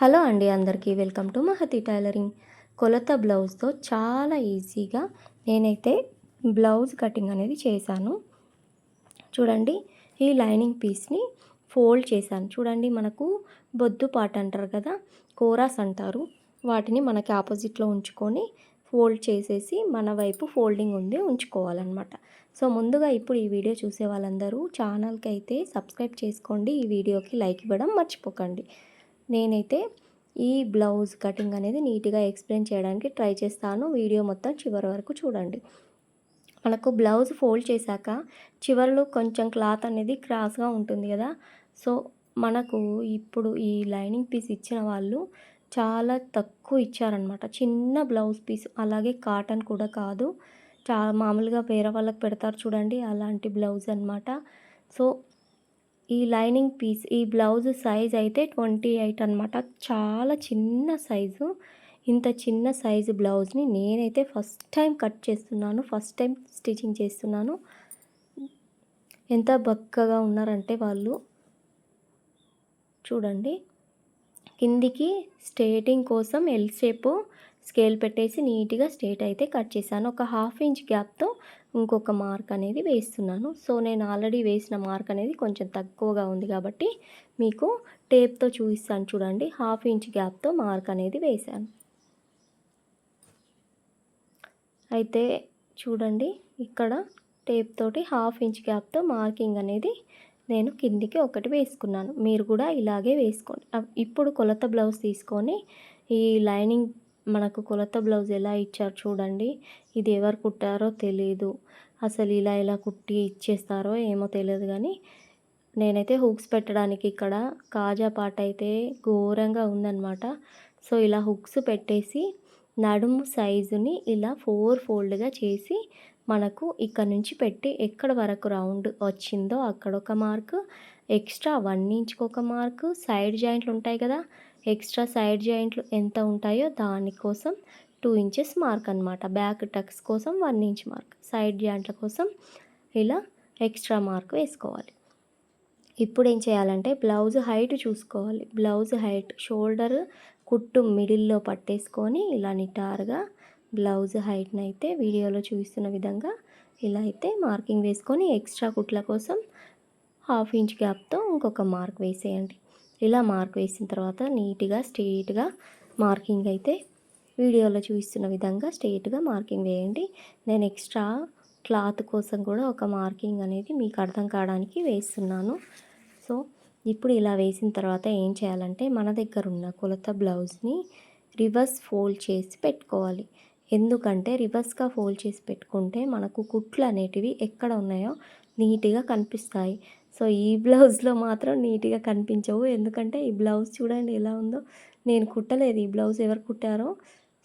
Hello అండి అందరికీ welcome to Mahathi tailoring. కొలత బ్లౌజ్తో చాలా ఈజీగా నేనైతే బ్లౌజ్ కటింగ్ అనేది చేశాను. చూడండి ఈ లైనింగ్ పీస్ని ఫోల్డ్ చేశాను. చూడండి మనకు బొద్దు పాట అంటారు కదా కోరాస్ అంటారు. వాటిని మనకి ఆపోజిట్లో ఉంచుకొని ఫోల్డ్ చేసేసి మన వైపు ఫోల్డింగ్ ఉంది ఉంచుకోవాలన్నమాట. సో ముందుగా ఇప్పుడు ఈ వీడియో చూసే వాళ్ళందరూ ఛానల్కి అయితే సబ్స్క్రైబ్ చేసుకోండి. ఈ వీడియోకి లైక్ ఇవ్వడం మర్చిపోకండి. నేనైతే ఈ బ్లౌజ్ కటింగ్ అనేది నీట్గా ఎక్స్ప్లెయిన్ చేయడానికి ట్రై చేస్తాను. వీడియో మొత్తం చివరి వరకు చూడండి. మనకు బ్లౌజ్ ఫోల్డ్ చేశాక చివరిలో కొంచెం క్లాత్ అనేది క్రాస్గా ఉంటుంది కదా. సో మనకు ఇప్పుడు ఈ లైనింగ్ పీస్ ఇచ్చిన వాళ్ళు చాలా తక్కువ ఇచ్చారనమాట చిన్న బ్లౌజ్ పీస్ అలాగే కాటన్ కూడా కాదు. చా మామూలుగా వేరే వాళ్ళకి పెడతారు చూడండి అలాంటి బ్లౌజ్ అనమాట సో ఈ లైనింగ్ పీస్ ఈ బ్లౌజ్ సైజ్ అయితే ట్వంటీ ఎయిట్ అనమాట చాలా చిన్న సైజు ఇంత చిన్న సైజు బ్లౌజ్ని నేనైతే ఫస్ట్ టైం కట్ చేస్తున్నాను ఫస్ట్ టైం స్టిచ్చింగ్ చేస్తున్నాను. ఎంత బక్కగా ఉన్నారంటే వాళ్ళు. చూడండి కిందికి స్టేటింగ్ కోసం ఎల్ షేపు స్కేల్ పెట్టేసి నీట్గా స్ట్రేట్ అయితే కట్ చేశాను. ఒక హాఫ్ ఇంచ్ గ్యాప్తో ఇంకొక మార్క్ అనేది వేస్తున్నాను. సో నేను ఆల్రెడీ వేసిన మార్క్ అనేది కొంచెం తక్కువగా ఉంది కాబట్టి మీకు టేప్తో చూపిస్తాను చూడండి. హాఫ్ ఇంచ్ గ్యాప్తో మార్క్ అనేది వేశాను. అయితే చూడండి ఇక్కడ టేప్ తోటి హాఫ్ ఇంచ్ గ్యాప్తో మార్కింగ్ అనేది నేను కిందికి ఒకటి వేసుకున్నాను. మీరు కూడా ఇలాగే వేసుకోండి. ఇప్పుడు కొలత బ్లౌజ్ తీసుకొని ఈ లైనింగ్ మనకు కొలత బ్లౌజ్ ఎలా ఇచ్చారు చూడండి. ఇది ఎవరు కుట్టారో తెలియదు అసలు ఇలా ఇలా కుట్టి ఇచ్చేస్తారో ఏమో తెలియదు కానీ నేనైతే హుక్స్ పెట్టడానికి ఇక్కడ కాజా పాట అయితే ఘోరంగా ఉందన్నమాట. సో ఇలా హుక్స్ పెట్టేసి నడుము సైజుని ఇలా ఫోర్ ఫోల్డ్గా చేసి మనకు ఇక్కడ నుంచి పెట్టి ఎక్కడ వరకు రౌండ్ వచ్చిందో అక్కడ ఒక మార్క్ ఎక్స్ట్రా వన్ ఇంచ్కి ఒక మార్క్ సైడ్ జాయింట్లు ఉంటాయి కదా ఎక్స్ట్రా సైడ్ జాయింట్లు ఎంత ఉంటాయో దానికోసం టూ ఇంచెస్ మార్క్ అనమాట బ్యాక్ టక్స్ కోసం వన్ ఇంచ్ మార్క్. సైడ్ జాయింట్ల కోసం ఇలా ఎక్స్ట్రా మార్క్ వేసుకోవాలి. ఇప్పుడు ఏం చేయాలంటే బ్లౌజ్ హైట్ చూసుకోవాలి. బ్లౌజ్ హైట్ షోల్డర్ కుట్టు మిడిల్లో పట్టేసుకొని ఇలా నిటారుగా బ్లౌజ్ హైట్ని అయితే వీడియోలో చూపిస్తున్న విధంగా ఇలా అయితే మార్కింగ్ వేసుకొని ఎక్స్ట్రా కుట్ల కోసం హాఫ్ ఇంచ్ గ్యాప్తో ఇంకొక మార్క్ వేసేయండి. ఇలా మార్క్ వేసిన తర్వాత నీట్గా స్ట్రెయిట్గా మార్కింగ్ అయితే వీడియోలో చూపిస్తున్న విధంగా స్ట్రెయిట్గా మార్కింగ్ వేయండి. నేను ఎక్స్ట్రా క్లాత్ కోసం కూడా ఒక మార్కింగ్ అనేది మీకు అర్థం కావడానికి వేస్తున్నాను. సో ఇప్పుడు ఇలా వేసిన తర్వాత ఏం చేయాలంటే మన దగ్గర ఉన్న కొలత బ్లౌజ్ని రివర్స్ ఫోల్డ్ చేసి పెట్టుకోవాలి. ఎందుకంటే రివర్స్గా ఫోల్డ్ చేసి పెట్టుకుంటే మనకు కుట్లు అనేటివి ఎక్కడ ఉన్నాయో నీట్గా కనిపిస్తాయి. సో ఈ బ్లౌజ్లో మాత్రం నీట్గా కనిపించవు. ఎందుకంటే ఈ బ్లౌజ్ చూడండి ఎలా ఉందో. నేను కుట్టలేదు ఈ బ్లౌజ్ ఎవరు కుట్టారో.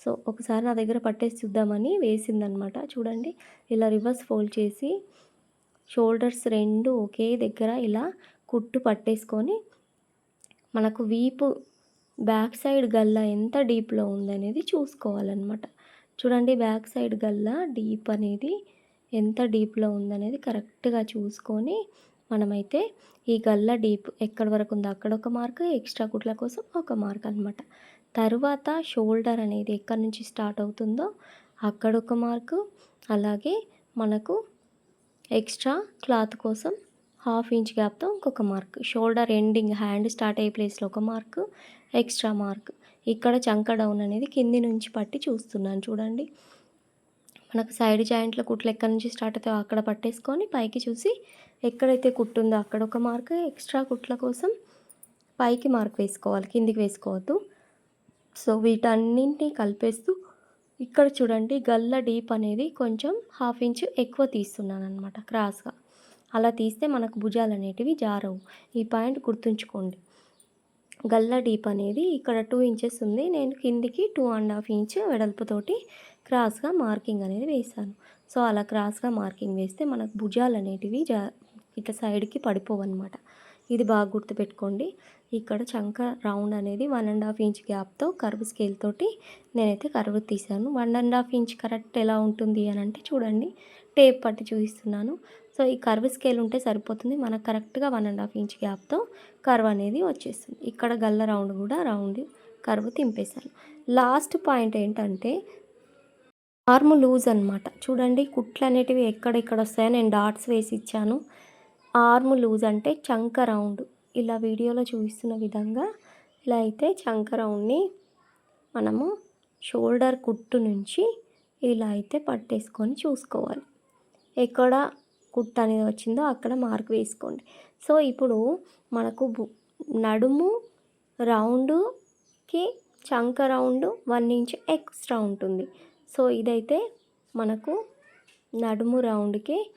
సో ఒకసారి నా దగ్గర పట్టేసి చూద్దామని వేసిందనమాట. చూడండి ఇలా రివర్స్ ఫోల్డ్ చేసి షోల్డర్స్ రెండు ఒకే దగ్గర ఇలా కుట్టు పట్టేసుకొని మనకు వీపు బ్యాక్ సైడ్ గల్లా ఎంత డీప్లో ఉందనేది చూసుకోవాలన్నమాట చూడండి బ్యాక్ సైడ్ గల్లా డీప్ అనేది ఎంత డీప్లో ఉందనేది కరెక్ట్గా చూసుకొని మనమైతే ఈ గల్ల డీప్ ఎక్కడి వరకు ఉందో అక్కడ ఒక మార్క్ ఎక్స్ట్రా కుట్ల కోసం ఒక మార్క్ అనమాట తర్వాత షోల్డర్ అనేది ఎక్కడి నుంచి స్టార్ట్ అవుతుందో అక్కడ ఒక మార్కు అలాగే మనకు ఎక్స్ట్రా క్లాత్ కోసం హాఫ్ ఇంచ్ గ్యాప్తో ఇంకొక mark. Shoulder ending hand start అయ్యే ప్లేస్లో ఒక మార్క్ ఎక్స్ట్రా మార్క్. ఇక్కడ చంక డౌన్ అనేది కింది నుంచి పట్టి చూస్తున్నాను చూడండి. మనకు సైడ్ జాయింట్లో కుట్లు ఎక్కడి నుంచి స్టార్ట్ అవుతాయో అక్కడ పట్టేసుకొని పైకి చూసి ఎక్కడైతే కుట్టుందో అక్కడ ఒక మార్క్ ఎక్స్ట్రా కుట్ల కోసం పైకి మార్క్ వేసుకోవాలి కిందికి వేసుకోవద్దు. సో వీటన్నింటినీ కలిపేస్తూ ఇక్కడ చూడండి గల్ల డీప్ అనేది కొంచెం హాఫ్ ఇంచ్ ఎక్కువ తీస్తున్నాను అనమాట క్రాస్గా. అలా తీస్తే మనకు భుజాలు అనేటివి జారవు. ఈ పాయింట్ గుర్తుంచుకోండి. గల్ల డీప్ అనేది ఇక్కడ టూ ఇంచెస్ ఉంది. నేను కిందికి టూ అండ్ హాఫ్ ఇంచ్ వెడల్పుతోటి క్రాస్గా మార్కింగ్ అనేది వేసాను సో అలా క్రాస్గా మార్కింగ్ వేస్తే మనకు భుజాలు అనేటివి జా ఇట్లా సైడ్కి పడిపోవన్నమాట. ఇది బాగా గుర్తుపెట్టుకోండి. ఇక్కడ చంక రౌండ్ అనేది వన్ అండ్ హాఫ్ ఇంచ్ గ్యాప్తో కర్వ్ స్కేల్ తోటి నేనైతే కర్వ్ తీశాను. One and half inch correct ఎలా ఉంటుంది అని అంటే చూడండి. టేప్ పట్టి చూపిస్తున్నాను. సో ఈ కర్వ్ స్కేల్ ఉంటే సరిపోతుంది. మనకు కరెక్ట్గా వన్ అండ్ హాఫ్ ఇంచ్ గ్యాప్తో కర్వ్ అనేది వచ్చేస్తుంది. ఇక్కడ గల్ల రౌండ్ కూడా రౌండ్ కర్వ్ తింపేశాను. లాస్ట్ పాయింట్ ఏంటంటే ఆర్మ్ లూజ్ అనమాట చూడండి కుట్లు అనేటివి ఎక్కడెక్కడ వస్తాయో నేను డాట్స్ వేసి ఇచ్చాను. ఆర్మ్ లూజ్ అంటే చంక రౌండ్. ఇలా వీడియోలో చూపిస్తున్న విధంగా ఇలా అయితే చంక రౌండ్ని మనము షోల్డర్ కుట్టు నుంచి ఇలా అయితే పట్టేసుకొని చూసుకోవాలి. ఎక్కడ కుట్ అనేది వచ్చిందో అక్కడ మార్క్ వేసుకోండి. సో ఇప్పుడు మనకు బు- నడుము రౌండ్కి చంక రౌండ్ వన్ ఇంచ్ ఎక్స్ట్రా ఉంటుంది. సో ఇదైతే మనకు నడుము రౌండ్కి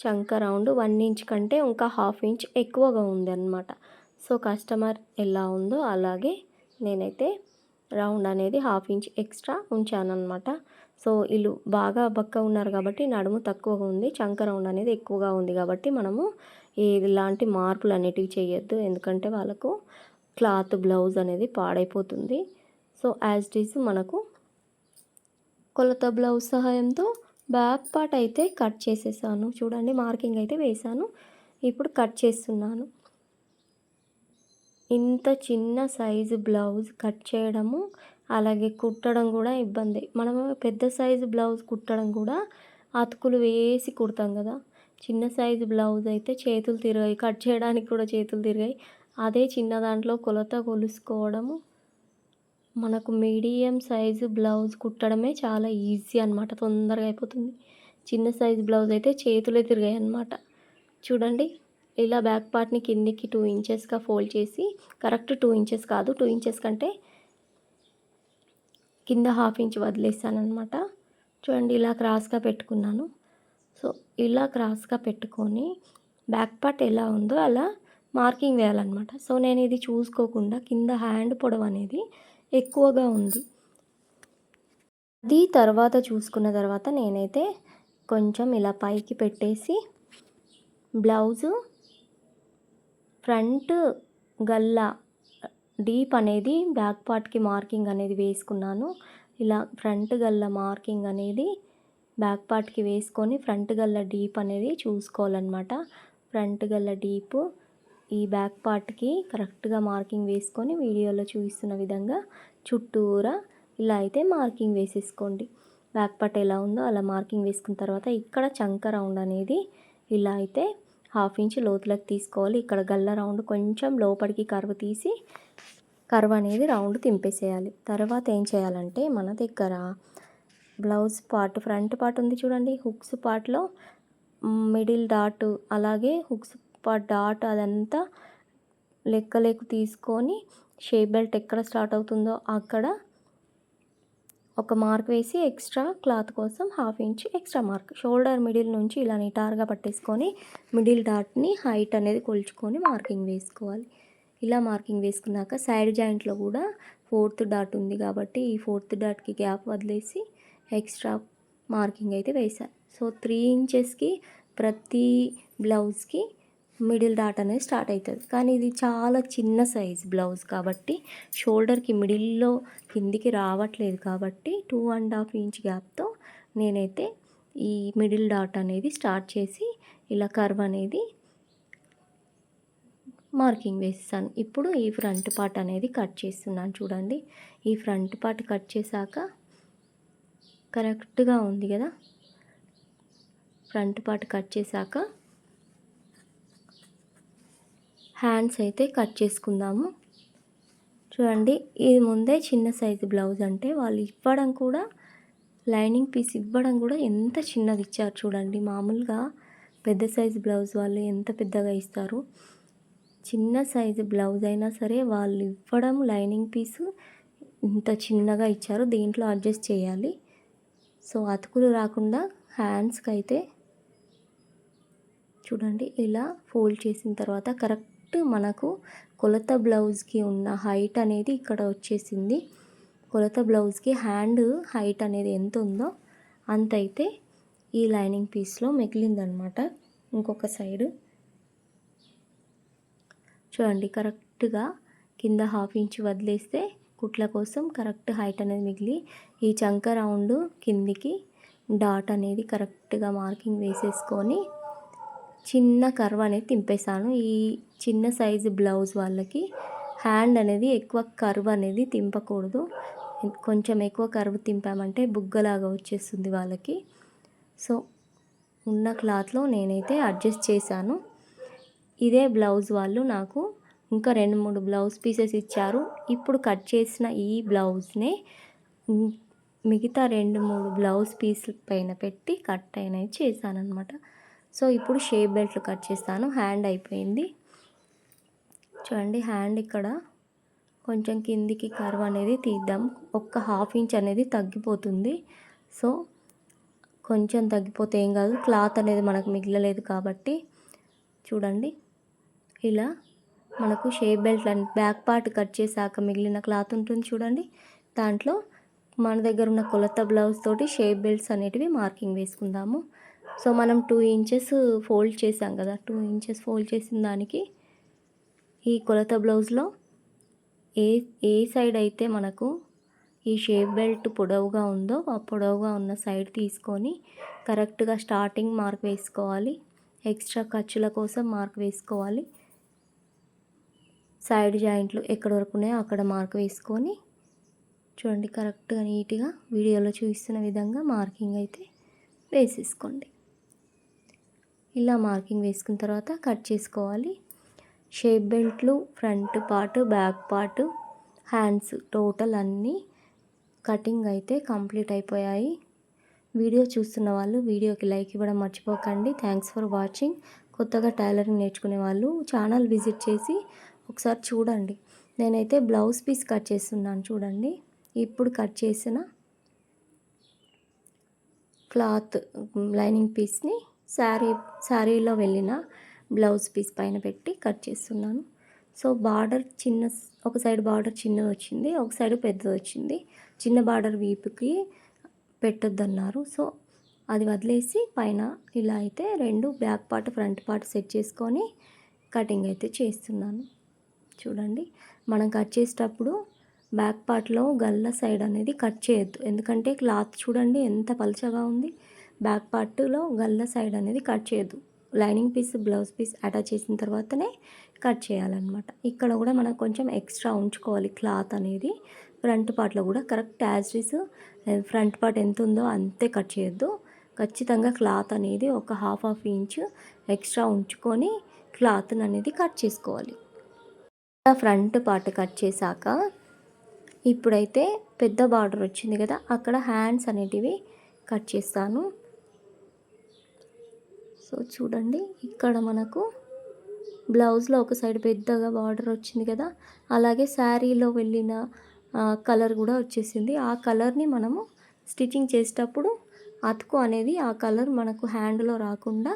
చంక రౌండ్ వన్ ఇంచ్ కంటే ఇంకా హాఫ్ ఇంచ్ ఎక్కువగా ఉంది అనమాట సో కస్టమర్ ఎలా ఉందో అలాగే నేనైతే రౌండ్ అనేది హాఫ్ ఇంచ్ ఎక్స్ట్రా ఉంచాను అనమాట సో వీళ్ళు బాగా బక్క ఉన్నారు కాబట్టి నడుము తక్కువగా ఉంది చంక రౌండ్ అనేది ఎక్కువగా ఉంది కాబట్టి మనము ఇలాంటి మార్పులు అనేటివి చేయొద్దు. ఎందుకంటే వాళ్ళకు క్లాత్ బ్లౌజ్ అనేది పాడైపోతుంది. సో యాజ్ ఇట్ ఈస్ మనకు కొలత బ్లౌజ్ సహాయంతో బ్యాక్ పార్ట్ అయితే కట్ చేసేసాను. చూడండి మార్కింగ్ అయితే వేసాను. ఇప్పుడు కట్ చేస్తున్నాను. ఇంత చిన్న సైజు బ్లౌజ్ కట్ చేయడము అలాగే కుట్టడం కూడా ఇబ్బంది. మనము పెద్ద సైజు బ్లౌజ్ కుట్టడం కూడా అతుకులు వేసి కుడతాం కదా. చిన్న సైజు బ్లౌజ్ అయితే చేతులు తిరిగాయి. కట్ చేయడానికి కూడా చేతులు తిరిగాయి. అదే చిన్న దాంట్లో కొలత కొలుసుకోవడము. మనకు మీడియం సైజు బ్లౌజ్ కుట్టడమే చాలా ఈజీ అనమాట తొందరగా అయిపోతుంది. చిన్న సైజు బ్లౌజ్ అయితే చేతులే తిరిగాయి అనమాట చూడండి. ఇలా బ్యాక్ పార్ట్ని కిందికి టూ ఇంచెస్గా ఫోల్డ్ చేసి కరెక్ట్ టూ ఇంచెస్ కాదు టూ ఇంచెస్ కంటే కింద హాఫ్ ఇంచ్ వదిలేసానమాట చూడండి ఇలా క్రాస్గా పెట్టుకున్నాను. సో ఇలా క్రాస్గా పెట్టుకొని బ్యాక్ పార్ట్ ఎలా ఉందో అలా మార్కింగ్ వేయాలన్నమాట. సో నేను ఇది చూసుకోకుండా కింద హ్యాండ్ పొడవు అనేది ఎక్కువగా ఉంది. అది తర్వాత చూసుకున్న తర్వాత నేనైతే కొంచెం ఇలా పైకి పెట్టేసి బ్లౌజు ఫ్రంట్ గల్లా డీప్ అనేది బ్యాక్ పార్ట్కి మార్కింగ్ అనేది వేసుకున్నాను. ఇలా ఫ్రంట్ గల్ల మార్కింగ్ అనేది బ్యాక్ పార్ట్కి వేసుకొని ఫ్రంట్ గల్ల డీప్ అనేది చూసుకోవాలన్నమాట. ఫ్రంట్ గల్ల డీప్ ఈ బ్యాక్ పార్ట్కి కరెక్ట్గా మార్కింగ్ వేసుకొని వీడియోలో చూపిస్తున్న విధంగా చుట్టూరా ఇలా అయితే మార్కింగ్ వేసేసుకోండి. బ్యాక్ పార్ట్ ఎలా ఉందో అలా మార్కింగ్ వేసుకున్న తర్వాత ఇక్కడ చంక రౌండ్ అనేది ఇలా అయితే హాఫ్ ఇంచ్ లోతులకు తీసుకోవాలి. ఇక్కడ గల్ల రౌండ్ కొంచెం లోపలికి కరువు తీసి కర్వ్ అనేది రౌండ్ తింపేసేయాలి తర్వాత ఏం చేయాలంటే మన దగ్గర బ్లౌజ్ పార్ట్ ఫ్రంట్ పార్ట్ ఉంది చూడండి. హుక్స్ పార్ట్లో మిడిల్ డాట్ అలాగే హుక్స్ పార్ట్ డాట్ అదంతా లెక్కలేకు తీసుకొని షేప్ బెల్ట్ ఎక్కడ స్టార్ట్ అవుతుందో అక్కడ ఒక మార్క్ వేసి ఎక్స్ట్రా క్లాత్ కోసం half inch extra mark. Shoulder middle నుంచి ఇలా నిటారుగా పట్టేసుకొని మిడిల్ డాట్ని హైట్ అనేది కొలుచుకొని మార్కింగ్ వేసుకోవాలి. ఇలా మార్కింగ్ వేసుకున్నాక సైడ్ జాయింట్లో కూడా ఫోర్త్ డాట్ ఉంది కాబట్టి ఈ ఫోర్త్ డాట్కి గ్యాప్ వదిలేసి ఎక్స్ట్రా మార్కింగ్ అయితే వేశాను. సో త్రీ ఇంచెస్కి ప్రతి బ్లౌజ్కి మిడిల్ డాట్ అనేది స్టార్ట్ అవుతుంది. కానీ ఇది చాలా చిన్న సైజ్ బ్లౌజ్ కాబట్టి షోల్డర్కి మిడిల్లో కిందికి రావట్లేదు కాబట్టి టూ అండ్ హాఫ్ ఇంచ్ గ్యాప్తో నేనైతే ఈ మిడిల్ డాట్ అనేది స్టార్ట్ చేసి ఇలా కర్వ్ అనేది మార్కింగ్ వేస్తాను. ఇప్పుడు ఈ ఫ్రంట్ పార్ట్ అనేది కట్ చేస్తున్నాను చూడండి. ఈ ఫ్రంట్ పార్ట్ కట్ చేశాక కరెక్ట్గా ఉంది కదా? ఫ్రంట్ పార్ట్ కట్ చేశాక హ్యాండ్స్ అయితే కట్ చేసుకుందాము. చూడండి ఇది ముందే చిన్న సైజు బ్లౌజ్ అంటే వాళ్ళు ఇవ్వడం కూడా లైనింగ్ పీస్ ఇవ్వడం కూడా ఎంత చిన్నది ఇచ్చారు చూడండి. మామూలుగా పెద్ద సైజు బ్లౌజ్ వాళ్ళు ఎంత పెద్దగా ఇస్తారు. చిన్న సైజు బ్లౌజ్ అయినా సరే వాళ్ళు ఇవ్వడం లైనింగ్ పీసు ఇంత చిన్నగా ఇచ్చారు. దీంట్లో అడ్జస్ట్ చేయాలి. సో అతుకులు రాకుండా హ్యాండ్స్కి అయితే చూడండి ఇలా ఫోల్డ్ చేసిన తర్వాత కరెక్ట్ మనకు కొలత బ్లౌజ్కి ఉన్న హైట్ అనేది ఇక్కడ వచ్చేసింది. కొలత బ్లౌజ్కి హ్యాండ్ హైట్ అనేది ఎంత ఉందో అంత అయితే ఈ లైనింగ్ పీస్లో మిగిలిందనమాట. ఇంకొక సైడు చూడండి కరెక్ట్గా కింద హాఫ్ ఇంచ్ వదిలేస్తే కుట్ల కోసం కరెక్ట్ హైట్ అనేది మిగిలి ఈ చంక రౌండ్ కిందికి డాట్ అనేది కరెక్ట్గా మార్కింగ్ వేసేసుకొని చిన్న కర్వ్ అనేది తింపేశాను ఈ చిన్న సైజు బ్లౌజ్ వాళ్ళకి హ్యాండ్ అనేది ఎక్కువ కర్వ్ అనేది తింపకూడదు. కొంచెం ఎక్కువ కర్వ్ తింపామంటే బుగ్గలాగా వచ్చేస్తుంది వాళ్ళకి. సో ఉన్న క్లాత్లో నేనైతే అడ్జస్ట్ చేశాను. ఇదే బ్లౌజ్ వాళ్ళు నాకు ఇంకా రెండు మూడు బ్లౌజ్ పీసెస్ ఇచ్చారు. ఇప్పుడు కట్ చేసిన ఈ బ్లౌజ్నే మిగతా రెండు మూడు బ్లౌజ్ పీస్ పైన పెట్టి కట్ అయినవి చేశానమాట సో ఇప్పుడు షేప్ బెల్ట్లు కట్ చేస్తాను. హ్యాండ్ అయిపోయింది. చూడండి హ్యాండ్ ఇక్కడ కొంచెం కిందికి కర్వ్ అనేది తీద్దాం. ఒక్క హాఫ్ ఇంచ్ అనేది తగ్గిపోతుంది. సో కొంచెం తగ్గిపోతే ఏం కాదు. క్లాత్ అనేది మనకు మిగలలేదు కాబట్టి చూడండి. ఇలా మనకు shape belt back part cut చేశాక మిగిలిన క్లాత్ ఉంటుంది చూడండి. దాంట్లో మన దగ్గర ఉన్న కొలత బ్లౌజ్ తోటి షేప్ బెల్ట్స్ అనేటివి మార్కింగ్ వేసుకుందాము. సో మనం టూ ఇంచెస్ ఫోల్డ్ చేసాం కదా. టూ ఇంచెస్ ఫోల్డ్ చేసిన దానికి ఈ కొలత బ్లౌజ్లో ఏ ఏ సైడ్ అయితే మనకు ఈ షేప్ బెల్ట్ పొడవుగా ఉందో ఆ పొడవుగా ఉన్న సైడ్ తీసుకొని కరెక్ట్గా స్టార్టింగ్ మార్క్ వేసుకోవాలి. ఎక్స్ట్రా ఖర్చుల కోసం మార్క్ వేసుకోవాలి. సైడ్ జాయింట్లు ఎక్కడ వరకు ఉన్నాయో అక్కడ మార్క్ వేసుకొని చూడండి కరెక్ట్గా నీట్గా వీడియోలో చూపిస్తున్న విధంగా మార్కింగ్ అయితే వేసేసుకోండి. ఇలా మార్కింగ్ వేసుకున్న తర్వాత కట్ చేసుకోవాలి. Shape బెల్ట్లు front part back part hands total అన్నీ కటింగ్ అయితే కంప్లీట్ అయిపోయాయి. వీడియో చూస్తున్న వాళ్ళు వీడియోకి లైక్ ఇవ్వడం మర్చిపోకండి. థ్యాంక్స్ ఫర్ వాచింగ్ కొత్తగా టైలరింగ్ నేర్చుకునే వాళ్ళు ఛానల్ విజిట్ చేసి ఒకసారి చూడండి. నేనైతే బ్లౌజ్ పీస్ కట్ చేస్తున్నాను చూడండి. ఇప్పుడు కట్ చేసిన క్లాత్ లైనింగ్ పీస్ని శారీ శారీలో వెళ్ళిన బ్లౌజ్ పీస్ పైన పెట్టి కట్ చేస్తున్నాను. సో బార్డర్ చిన్న ఒక సైడ్ బార్డర్ చిన్నది వచ్చింది ఒక సైడ్ పెద్దది వచ్చింది. చిన్న బార్డర్ వీపుకి పెట్టొద్దన్నారు. సో అది వదిలేసి పైన ఇలా అయితే రెండు back part front part set చేసుకొని కటింగ్ అయితే చేస్తున్నాను. చూడండి మనం కట్ చేసేటప్పుడు బ్యాక్ పార్ట్లో గల్ల సైడ్ అనేది కట్ చేయొద్దు. ఎందుకంటే క్లాత్ చూడండి ఎంత పలచగా ఉంది. బ్యాక్ పార్ట్లో గల్ల సైడ్ అనేది కట్ చేయొద్దు. Lining piece blouse piece attach చేసిన తర్వాతనే కట్ చేయాలన్నమాట. ఇక్కడ కూడా మనం కొంచెం ఎక్స్ట్రా ఉంచుకోవాలి క్లాత్ అనేది. ఫ్రంట్ పార్ట్లో కూడా కరెక్ట్ యాజ్రీస్ ఫ్రంట్ పార్ట్ ఎంత ఉందో అంతే కట్ చేయొద్దు. ఖచ్చితంగా క్లాత్ అనేది ఒక హాఫ్ హాఫ్ ఇంచ్ ఎక్స్ట్రా ఉంచుకొని క్లాత్ని అనేది కట్ చేసుకోవాలి. ఫ్రంట్ పార్ట్ కట్ చేశాక ఇప్పుడైతే పెద్ద బార్డర్ వచ్చింది కదా అక్కడ హ్యాండ్స్ అనేటివి కట్ చేస్తాను. సో చూడండి ఇక్కడ మనకు బ్లౌజ్లో ఒక సైడ్ పెద్దగా బార్డర్ వచ్చింది కదా అలాగే శారీలో వెళ్ళిన కలర్ కూడా వచ్చేసింది. ఆ కలర్ని మనము స్టిచ్చింగ్ చేసేటప్పుడు అతుకు అనేది ఆ కలర్ మనకు హ్యాండ్లో రాకుండా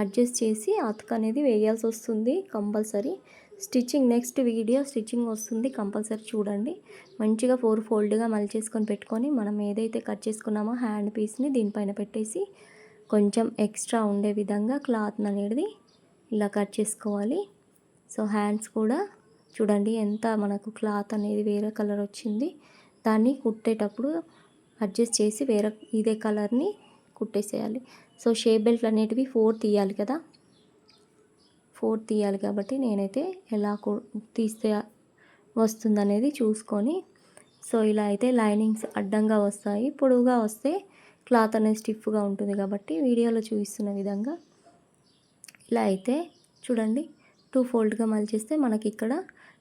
అడ్జస్ట్ చేసి అతుకు అనేది వేయాల్సి వస్తుంది compulsory. Stitching next video stitching వస్తుంది కంపల్సరీ చూడండి. మంచిగా ఫోర్ ఫోల్డ్గా మలిచేసుకొని పెట్టుకొని మనం ఏదైతే కట్ చేసుకున్నామో హ్యాండ్ పీస్ని దీనిపైన పెట్టేసి కొంచెం ఎక్స్ట్రా ఉండే విధంగా క్లాత్ అనేది ఇలా కట్ చేసుకోవాలి. సో హ్యాండ్స్ కూడా చూడండి ఎంత మనకు క్లాత్ అనేది వేరే కలర్ వచ్చింది. దాన్ని కుట్టేటప్పుడు అడ్జస్ట్ చేసి వేరే ఇదే కలర్ని కుట్టేసేయాలి. సో షేప్ బెల్ట్ అనేటివి ఫోర్ తీయాలి కదా. ఫోర్ తీయాలి కాబట్టి నేనైతే ఎలా తీస్తే వస్తుందనేది చూసుకొని సో ఇలా అయితే లైనింగ్స్ అడ్డంగా వస్తాయి పొడవుగా వస్తే క్లాత్ అనేది స్టిఫ్గా ఉంటుంది కాబట్టి వీడియోలో చూపిస్తున్న విధంగా ఇలా అయితే చూడండి టూ ఫోల్డ్గా మలిచేస్తే మనకి ఇక్కడ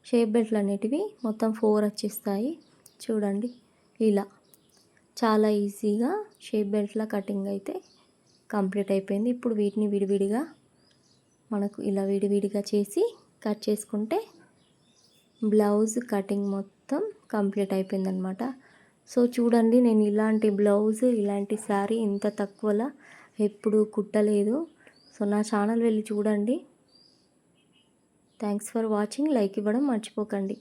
షేప్ బెల్ట్లు అనేటివి మొత్తం ఫోర్ వచ్చేస్తాయి. చూడండి ఇలా చాలా ఈజీగా షేప్ బెల్ట్ల కటింగ్ అయితే కంప్లీట్ అయిపోయింది. ఇప్పుడు వీటిని విడివిడిగా మనకు ఇలా విడివిడిగా చేసి కట్ చేసుకుంటే బ్లౌజ్ కటింగ్ మొత్తం కంప్లీట్ అయిపోయిందనమాట. సో చూడండి నేను ఇలాంటి బ్లౌజ్ ఇలాంటి శారీ ఇంత తక్కువలో ఎప్పుడు కుట్టలేదు. సో నా ఛానల్ వెళ్ళి చూడండి. Thanks for watching. లైక్ ఇవ్వడం మర్చిపోకండి.